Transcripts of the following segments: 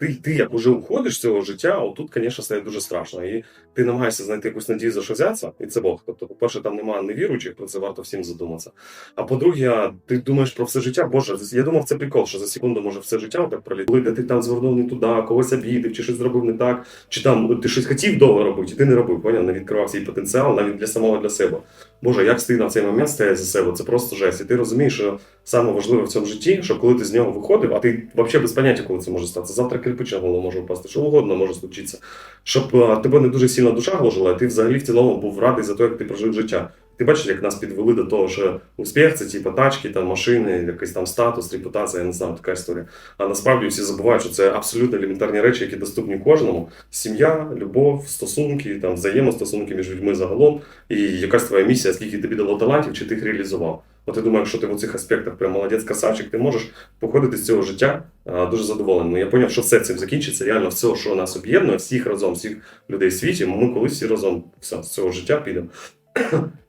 Ти, ти як уже уходиш з цього життя, отут, звісно, стає дуже страшно. І ти намагаєшся знайти якусь надію за що взятися, і це Бог. Тобто, по-перше, там немає невіруючих, про це варто всім задуматися. А по-друге, ти думаєш про все життя, Боже, я думав, це прикол, що за секунду може все життя так пролітати. Де ти там звернув не туди, когось обідив, чи щось зробив не так, чи там ти щось хотів довго робити, і ти не робив, поняв, не відкривав свій потенціал навіть для самого для себе. Боже, як стидно в цей момент стояти за себе, це просто жесть. І ти розумієш, що саме важливе в цьому житті, що коли ти з нього виходив, а ти взагалі без поняття, коли це може статися. Завтра кирпич на може впасти, що угодно може случитися. Щоб а, тебе не дуже сильно душа гложила, ти взагалі в цілому був радий за те, як ти прожив життя. Ти бачиш, як нас підвели до того, що успіх це типу тачки, там машини, якийсь там статус, репутація, я не знаю, така історія. А насправді всі забувають, що це абсолютно елементарні речі, які доступні кожному: сім'я, любов, стосунки, там взаємостосунки між людьми загалом, і якась твоя місія, скільки тобі дало талантів, чи ти їх реалізував. От я думаю, якщо ти в цих аспектах прям молодець красавчик, ти можеш походити з цього життя дуже задоволеним. Ну, Я зрозумів, що все цим закінчиться. Реально, все, що нас об'єднує, всіх разом, всіх людей в світі, ми колись всі разом все, з цього життя підемо.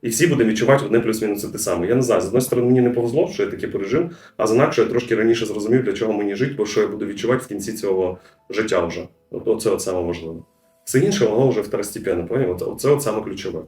І всі будемо відчувати одне плюс-мінус те саме. Я не знаю, з одної сторони, мені не повезло, що я таке пережив, а з інакше я трошки раніше зрозумів, для чого мені жити, бо що я буду відчувати в кінці цього життя вже. Оце от саме важливе. Все інше, воно вже второстепенно, поняв? Оце от саме ключове.